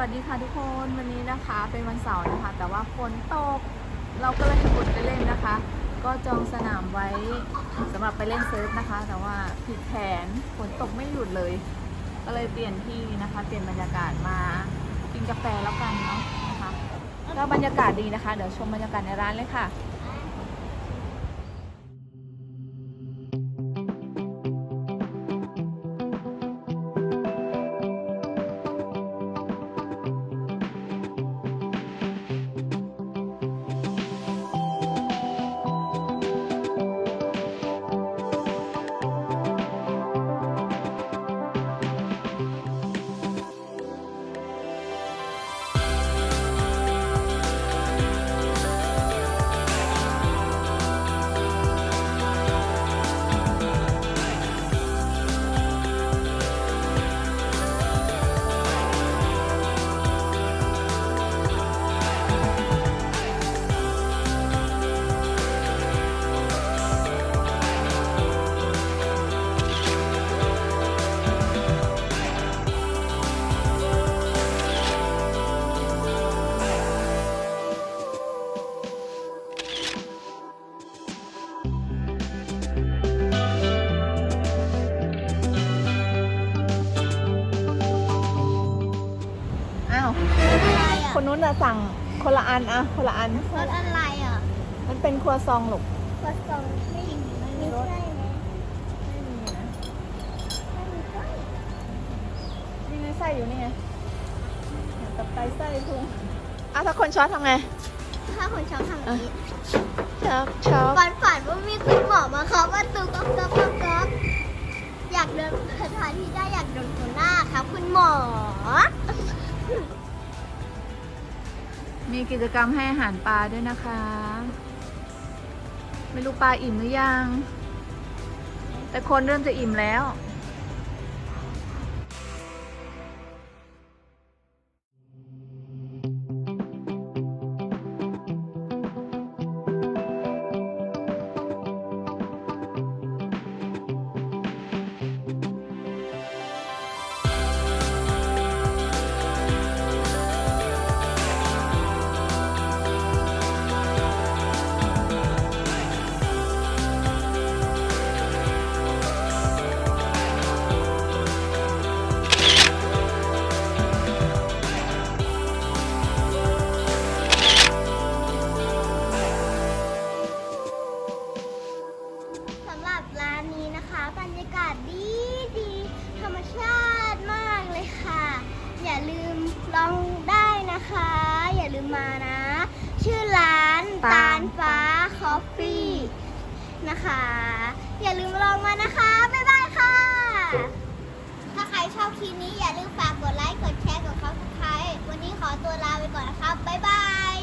วัสดีค่ะทุกคนวันนี้นะคะเป็นวันเสาร์นะคะ แต่ว่าฝนตกเราก็เลยหยุดไปเล่นนะคะ ก็จองสนามไว้สำหรับไปเล่นเซิร์ฟนะคะ แต่ว่าผิดแผนฝนตกไม่หยุดเลย ก็เลยเปลี่ยนที่นะคะ เปลี่ยนบรรยากาศมากินกาแฟแล้วกันเนาะนะคะก็บรรยากาศดีนะคะ เดี๋ยวชมบรรยากาศในร้านเลยค่ะ คนนู้นอะสั่งคนละอันอะคนละอันรถอะไรอะมันเป็นครัวซองหรอกรถทรงไม่มีไม่มีรถไม่มีไม่มีนะไม่มีไส้นี่ไงไส้อยู่นี่ไงกับไตไส้พุงอะถ้าคนช็อตทำไงถ้าคนชอบทำแบบนี้ช็อตช็อตฝันฝันว่ามีคุณหมอมาเคาะประตูก๊อกก๊อกก๊อกก๊อกอยากเดินสถานที่ได้อยากโดนตัวหน้าครับคุณหมอ มีกิจกรรมให้อาหารปลาด้วยนะคะ ไม่รู้ปลาอิ่มหรือยัง แต่คนเริ่มจะอิ่มแล้ว บรรยากาศดีดี ธรรมชาติมากเลยค่ะ อย่าลืมลองได้นะคะ อย่าลืมมานะ ชื่อร้านตาลฟ้าคอฟฟี่นะคะ อย่าลืมลองมานะคะ บ๊ายบายค่ะ ถ้าใครชอบคลิปนี้อย่าลืมฝากกดไลค์ กดแชร์ กดซับสไครต์วันนี้ขอตัวลาไปก่อนนะครับบ๊ายบาย